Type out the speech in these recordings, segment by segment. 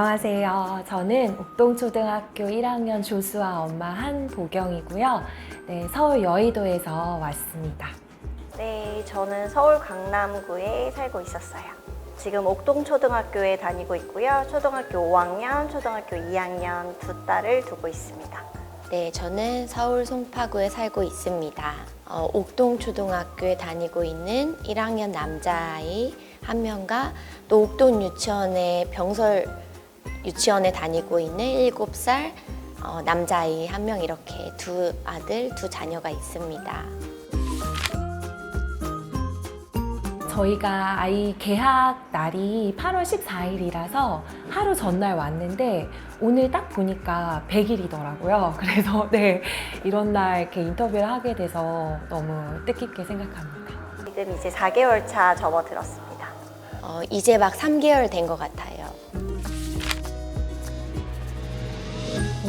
안녕하세요. 저는 옥동초등학교 1학년 조수아 엄마 한보경이고요. 네, 서울 여의도에서 왔습니다. 네, 저는 서울 강남구에 살고 있었어요. 지금 옥동초등학교에 다니고 있고요. 초등학교 5학년, 초등학교 2학년 두 딸을 두고 있습니다. 네, 저는 서울 송파구에 살고 있습니다. 어, 옥동초등학교에 다니고 있는 1학년 남자아이 한 명과 또 옥동 유치원에 병설 유치원에 다니고 있는 7살 어, 남자아이 한 명 이렇게 두 아들, 두 자녀가 있습니다. 저희가 아이 개학 날이 8월 14일이라서 하루 전날 왔는데 오늘 딱 보니까 100일이더라고요. 그래서 네, 이런 날 이렇게 인터뷰를 하게 돼서 너무 뜻깊게 생각합니다. 지금 이제 4개월 차 접어들었습니다. 어, 이제 막 3개월 된 것 같아요.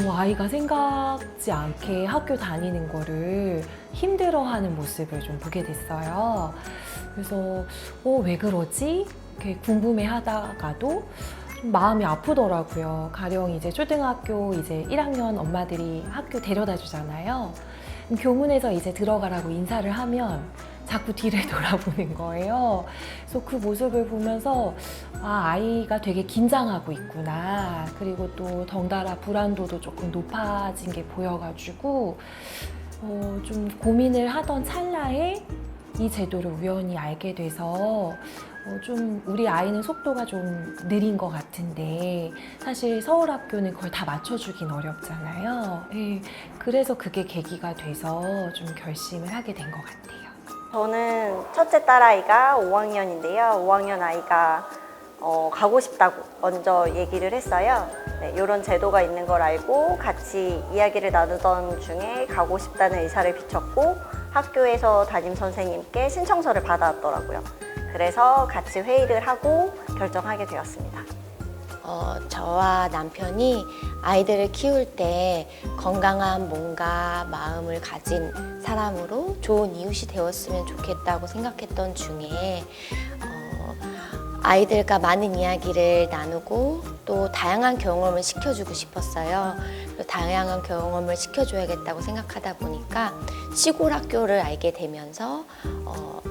어, 아이가 생각지 않게 학교 다니는 거를 힘들어하는 모습을 좀 보게 됐어요. 그래서 어, 왜 그러지? 이렇게 궁금해 하다가도 좀 마음이 아프더라고요. 가령 이제 초등학교 이제 1학년 엄마들이 학교 데려다 주잖아요. 교문에서 이제 들어가라고 인사를 하면 자꾸 뒤를 돌아보는 거예요. 그래서 그 모습을 보면서 아, 아이가 되게 긴장하고 있구나. 그리고 또 덩달아 불안도도 조금 높아진 게 보여가지고 어, 좀 고민을 하던 찰나에 이 제도를 우연히 알게 돼서 어, 좀 우리 아이는 속도가 좀 느린 것 같은데 사실 서울 학교는 그걸 다 맞춰주긴 어렵잖아요. 예, 그래서 그게 계기가 돼서 좀 결심을 하게 된 것 같아요. 저는 첫째 딸아이가 5학년인데요. 5학년 아이가 어, 가고 싶다고 먼저 얘기를 했어요. 네, 이런 제도가 있는 걸 알고 같이 이야기를 나누던 중에 가고 싶다는 의사를 비췄고 학교에서 담임 선생님께 신청서를 받아왔더라고요. 그래서 같이 회의를 하고 결정하게 되었습니다. 어, 저와 남편이 아이들을 키울 때 건강한 몸과 마음을 가진 사람으로 좋은 이웃이 되었으면 좋겠다고 생각했던 중에 어, 아이들과 많은 이야기를 나누고 또 다양한 경험을 시켜주고 싶었어요. 그 다양한 경험을 시켜줘야겠다고 생각하다 보니까 시골 학교를 알게 되면서 어,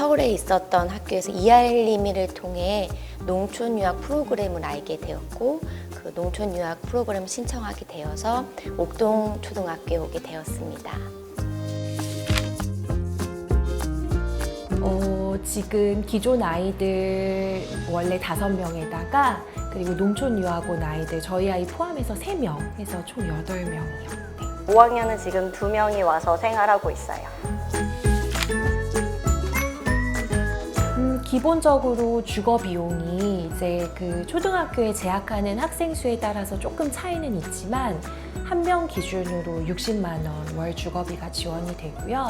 서울에 있었던 학교에서 이알림이를 통해 농촌 유학 프로그램을 알게 되었고 그 농촌 유학 프로그램을 신청하게 되어서 옥동 초등학교에 오게 되었습니다. 어, 지금 기존 아이들 원래 다섯 명에다가 그리고 농촌 유학원 아이들 저희 아이 포함해서 세 명 해서 총 여덟 명이요. 5학년은 지금 두 명이 와서 생활하고 있어요. 기본적으로 주거 비용이 이제 그 초등학교에 재학하는 학생 수에 따라서 조금 차이는 있지만 한 명 기준으로 60만 원 월 주거비가 지원이 되고요.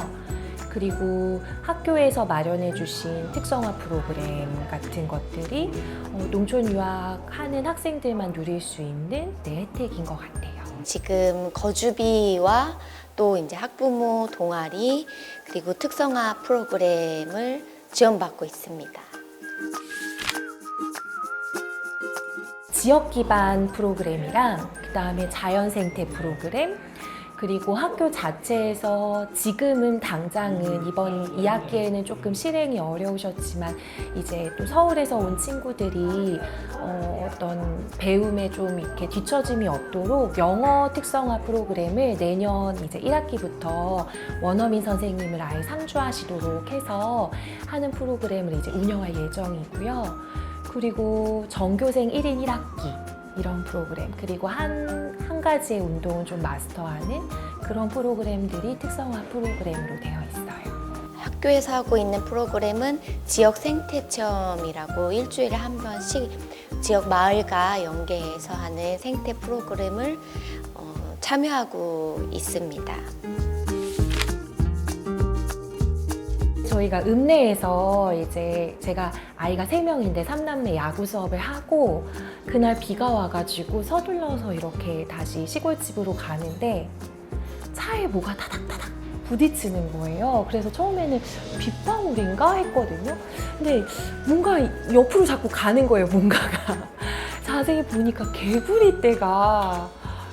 그리고 학교에서 마련해 주신 특성화 프로그램 같은 것들이 어, 농촌 유학하는 학생들만 누릴 수 있는 네, 혜택인 것 같아요. 지금 거주비와 또 이제 학부모 동아리 그리고 특성화 프로그램을 지원받고 있습니다. 지역 기반 프로그램이랑 그다음에 자연 생태 프로그램 그리고 학교 자체에서 지금은 당장은 이번 2학기에는 조금 실행이 어려우셨지만 이제 또 서울에서 온 친구들이 어, 어떤 배움에 좀 이렇게 뒤처짐이 없도록 영어 특성화 프로그램을 내년 이제 1학기부터 원어민 선생님을 아예 상주하시도록 해서 하는 프로그램을 이제 운영할 예정이고요. 그리고 전교생 1인 1학기 이런 프로그램 그리고 한, 한 가지의 운동을 좀 마스터하는 그런 프로그램들이 특성화 프로그램으로 되어 있어요. 학교에서 하고 있는 프로그램은 지역 생태 체험이라고 일주일에 한 번씩 지역 마을과 연계해서 하는 생태 프로그램을 어, 참여하고 있습니다. 저희가 읍내에서 이제 제가 아이가 세명인데 삼남매 야구 수업을 하고 그날 비가 와가지고 서둘러서 이렇게 다시 시골집으로 가는데 차에 뭐가 타닥타닥 부딪히는 거예요. 그래서 처음에는 빗방울인가 했거든요. 근데 뭔가 옆으로 자꾸 가는 거예요, 뭔가가. 자, 자세히 보니까 개구리 떼가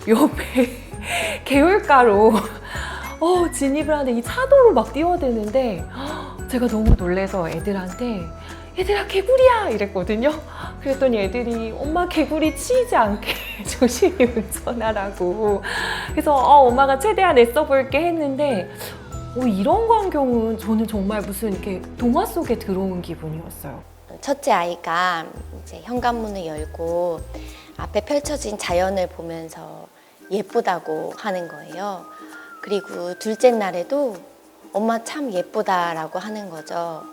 옆에 개울가로 어, 진입을 하는데 이 차도로 막 뛰어드는데 제가 너무 놀래서 애들한테 얘들아 개구리야 이랬거든요. 그랬더니 애들이 엄마 개구리 치이지 않게 조심히 운전하라고. 그래서 어, 엄마가 최대한 애써 볼게 했는데 어, 이런 광경은 저는 정말 무슨 이렇게 동화 속에 들어온 기분이었어요. 첫째 아이가 이제 현관문을 열고 앞에 펼쳐진 자연을 보면서 예쁘다고 하는 거예요. 그리고 둘째 날에도 엄마 참 예쁘다라고 하는 거죠.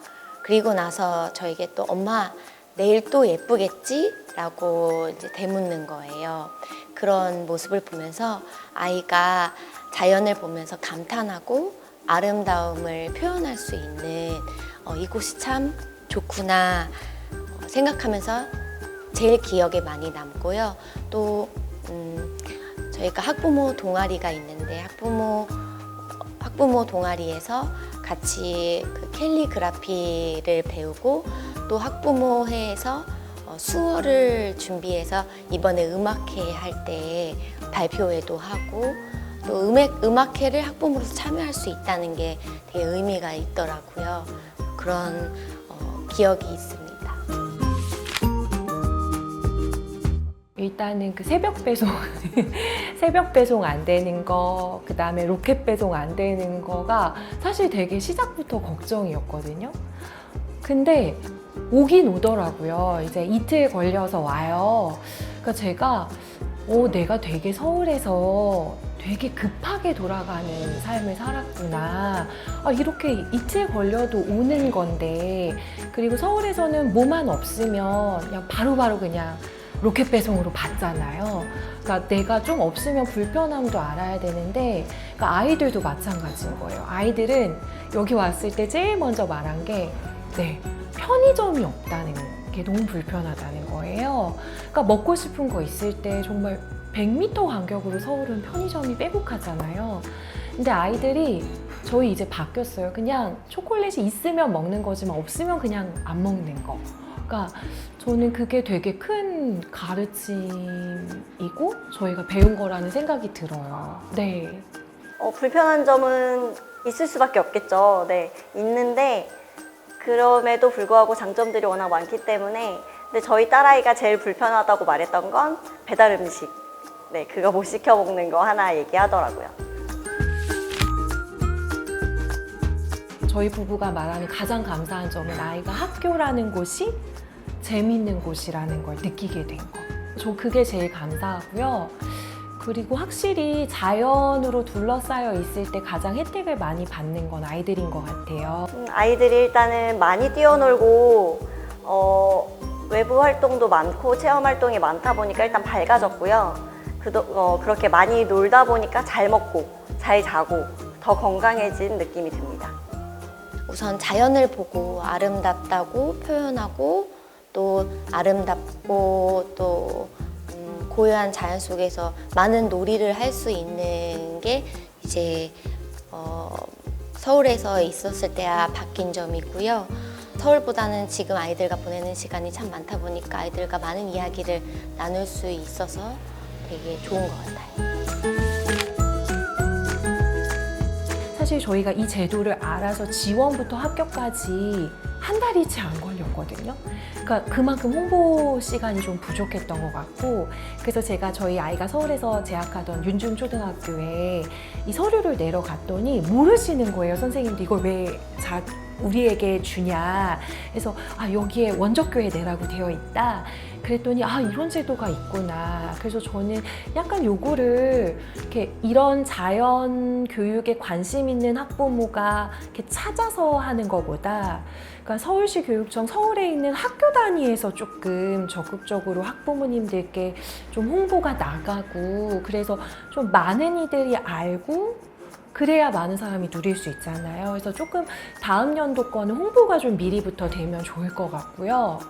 그리고 나서 저에게 또 엄마 내일 또 예쁘겠지? 라고 이제 되묻는 거예요. 그런 모습을 보면서 아이가 자연을 보면서 감탄하고 아름다움을 표현할 수 있는 어, 이곳이 참 좋구나 어, 생각하면서 제일 기억에 많이 남고요. 또 음, 저희가 학부모 동아리가 있는데 학부모 학부모 동아리에서 같이 그 캘리그라피를 배우고 또 학부모회에서 어, 수어를 준비해서 이번에 음악회 할 때 발표회도 하고 또 음악, 음악회를 학부모로서 참여할 수 있다는 게 되게 의미가 있더라고요. 그런 어, 기억이 있습니다. 일단은 그 새벽 배송, 새벽 배송 안 되는 거, 그 다음에 로켓 배송 안 되는 거가 사실 되게 시작부터 걱정이었거든요. 근데 오긴 오더라고요. 이제 이틀 걸려서 와요. 그러니까 제가, 어, 내가 되게 서울에서 되게 급하게 돌아가는 삶을 살았구나. 아, 이렇게 이틀 걸려도 오는 건데, 그리고 서울에서는 뭐만 없으면 그냥 바로바로 그냥 로켓 배송으로 받잖아요. 그러니까 내가 좀 없으면 불편함도 알아야 되는데, 그러니까 아이들도 마찬가지인 거예요. 아이들은 여기 왔을 때 제일 먼저 말한 게, 네, 편의점이 없다는 게 너무 불편하다는 거예요. 그러니까 먹고 싶은 거 있을 때 정말 100m 간격으로 서울은 편의점이 빼곡하잖아요. 근데 아이들이 저희 이제 바뀌었어요. 그냥 초콜릿이 있으면 먹는 거지만 없으면 그냥 안 먹는 거. 그러니까 저는 그게 되게 큰 가르침이고 저희가 배운 거라는 생각이 들어요. 네. 어, 불편한 점은 있을 수밖에 없겠죠. 네, 있는데 그럼에도 불구하고 장점들이 워낙 많기 때문에 근데 저희 딸아이가 제일 불편하다고 말했던 건 배달 음식. 네, 그거 못 시켜 먹는 거 하나 얘기하더라고요. 저희 부부가 말하는 가장 감사한 점은 아이가 학교라는 곳이 재밌는 곳이라는 걸 느끼게 된 거. 저 그게 제일 감사하고요. 그리고 확실히 자연으로 둘러싸여 있을 때 가장 혜택을 많이 받는 건 아이들인 것 같아요. 음, 아이들이 일단은 많이 뛰어놀고 어, 외부 활동도 많고 체험 활동이 많다 보니까 일단 밝아졌고요. 그도, 어, 그렇게 많이 놀다 보니까 잘 먹고 잘 자고 더 건강해진 느낌이 듭니다. 우선 자연을 보고 아름답다고 표현하고 또 아름답고 또 음, 고요한 자연 속에서 많은 놀이를 할 수 있는 게 이제 어, 서울에서 있었을 때와 바뀐 점이고요. 서울보다는 지금 아이들과 보내는 시간이 참 많다 보니까 아이들과 많은 이야기를 나눌 수 있어서 되게 좋은 것 같아요. 사실 저희가 이 제도를 알아서 지원부터 합격까지 한 달이 채 안 걸렸거든요. 그러니까 그만큼 홍보 시간이 좀 부족했던 것 같고, 그래서 제가 저희 아이가 서울에서 재학하던 윤중 초등학교에 이 서류를 내러 갔더니 모르시는 거예요. 선생님도 이걸 왜 자, 우리에게 주냐. 그래서 아, 여기에 원적교에 내라고 되어 있다. 그랬더니 아 이런 제도가 있구나. 그래서 저는 약간 요거를 이렇게 이런 자연 교육에 관심 있는 학부모가 이렇게 찾아서 하는 것보다 그러니까 서울시 교육청 서울에 있는 학교 단위에서 조금 적극적으로 학부모님들께 좀 홍보가 나가고 그래서 좀 많은 이들이 알고 그래야 많은 사람이 누릴 수 있잖아요. 그래서 조금 다음 연도 거는 홍보가 좀 미리부터 되면 좋을 것 같고요.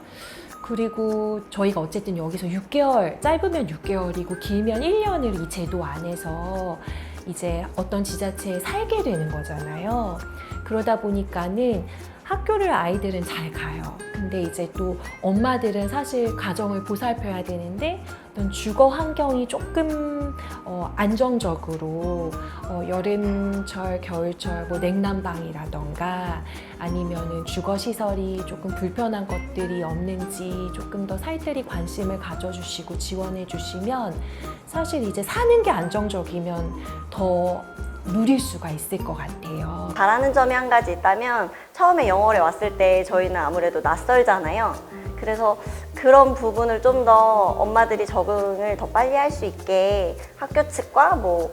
그리고 저희가 어쨌든 여기서 6개월, 짧으면 6개월이고 길면 1년을 이 제도 안에서 이제 어떤 지자체에 살게 되는 거잖아요. 그러다 보니까는 학교를 아이들은 잘 가요. 근데 이제 또 엄마들은 사실 가정을 보살펴야 되는데 어떤 주거 환경이 조금 어, 안정적으로 어, 여름철, 겨울철 뭐 냉난방이라던가 아니면은 주거 시설이 조금 불편한 것들이 없는지 조금 더 살뜰히 관심을 가져주시고 지원해 주시면 사실 이제 사는 게 안정적이면 더 누릴 수가 있을 것 같아요. 잘하는 점이 한 가지 있다면 처음에 영월에 왔을 때 저희는 아무래도 낯설잖아요. 그래서 그런 부분을 좀 더 엄마들이 적응을 더 빨리 할 수 있게 학교 측과 뭐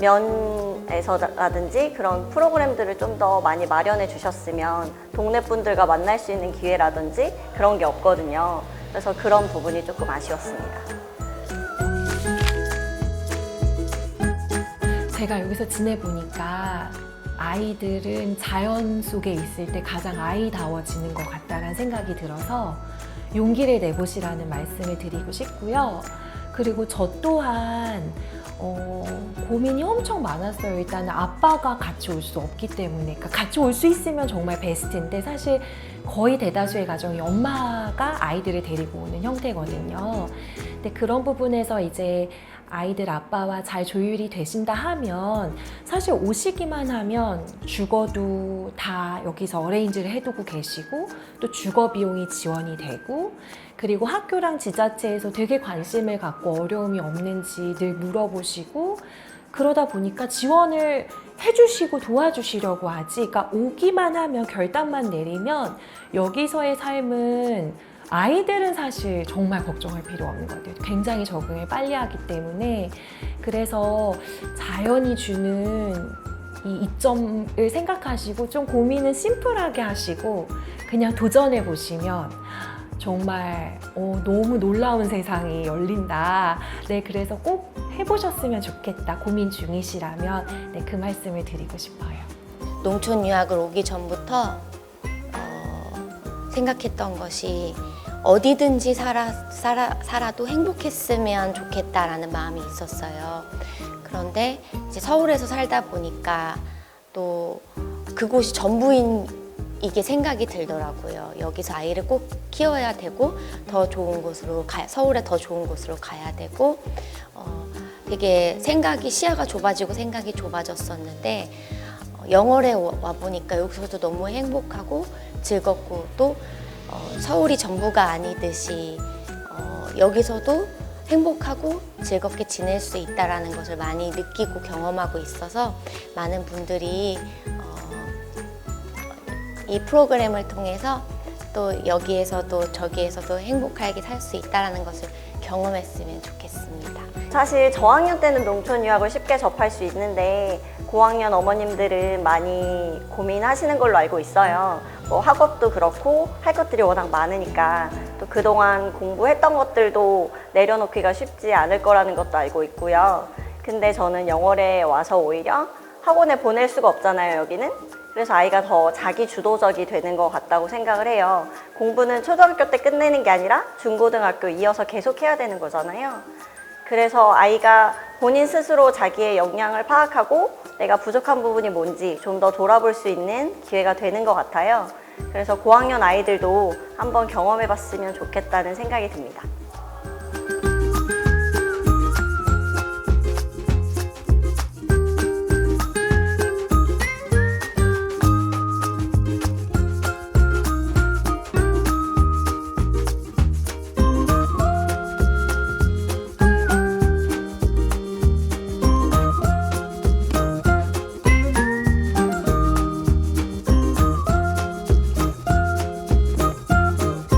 면에서라든지 그런 프로그램들을 좀 더 많이 마련해 주셨으면 동네 분들과 만날 수 있는 기회라든지 그런 게 없거든요. 그래서 그런 부분이 조금 아쉬웠습니다. 제가 여기서 지내보니까 아이들은 자연 속에 있을 때 가장 아이다워지는 것 같다는 생각이 들어서 용기를 내보시라는 말씀을 드리고 싶고요. 그리고 저 또한 어, 고민이 엄청 많았어요. 일단은 아빠가 같이 올 수 없기 때문에. 그러니까 같이 올 수 있으면 정말 베스트인데 사실 거의 대다수의 가정이 엄마가 아이들을 데리고 오는 형태거든요. 근데 그런 부분에서 이제 아이들 아빠와 잘 조율이 되신다 하면 사실 오시기만 하면 주거도 다 여기서 어레인지를 해두고 계시고 또 주거 비용이 지원이 되고 그리고 학교랑 지자체에서 되게 관심을 갖고 어려움이 없는지 늘 물어보시고 그러다 보니까 지원을 해주시고 도와주시려고 하지. 그러니까 오기만 하면 결단만 내리면 여기서의 삶은 아이들은 사실 정말 걱정할 필요 없는 것 같아요. 굉장히 적응을 빨리 하기 때문에 그래서 자연이 주는 이 이점을 생각하시고 좀 고민은 심플하게 하시고 그냥 도전해 보시면 정말 어, 너무 놀라운 세상이 열린다. 네, 그래서 꼭 해보셨으면 좋겠다. 고민 중이시라면 네, 그 말씀을 드리고 싶어요. 농촌 유학을 오기 전부터 어, 생각했던 것이 어디든지 살아, 살아, 살아도 행복했으면 좋겠다라는 마음이 있었어요. 그런데 이제 서울에서 살다 보니까 또 그곳이 전부인 이게 생각이 들더라고요. 여기서 아이를 꼭 키워야 되고 더 좋은 곳으로 가, 서울에 더 좋은 곳으로 가야 되고 어, 되게 생각이 시야가 좁아지고 생각이 좁아졌었는데 어, 영월에 와 보니까 여기서도 너무 행복하고 즐겁고 또 어, 서울이 전부가 아니듯이 어, 여기서도 행복하고 즐겁게 지낼 수 있다라는 것을 많이 느끼고 경험하고 있어서 많은 분들이 어, 이 프로그램을 통해서 또 여기에서도 저기에서도 행복하게 살 수 있다라는 것을 경험했으면 좋겠습니다. 사실 저학년 때는 농촌 유학을 쉽게 접할 수 있는데 고학년 어머님들은 많이 고민하시는 걸로 알고 있어요. 뭐 학업도 그렇고 할 것들이 워낙 많으니까 또 그동안 공부했던 것들도 내려놓기가 쉽지 않을 거라는 것도 알고 있고요. 근데 저는 영월에 와서 오히려 학원에 보낼 수가 없잖아요, 여기는. 그래서 아이가 더 자기 주도적이 되는 것 같다고 생각을 해요. 공부는 초등학교 때 끝내는 게 아니라 중고등학교 이어서 계속 해야 되는 거잖아요. 그래서 아이가 본인 스스로 자기의 역량을 파악하고 내가 부족한 부분이 뭔지 좀 더 돌아볼 수 있는 기회가 되는 것 같아요. 그래서 고학년 아이들도 한번 경험해 봤으면 좋겠다는 생각이 듭니다.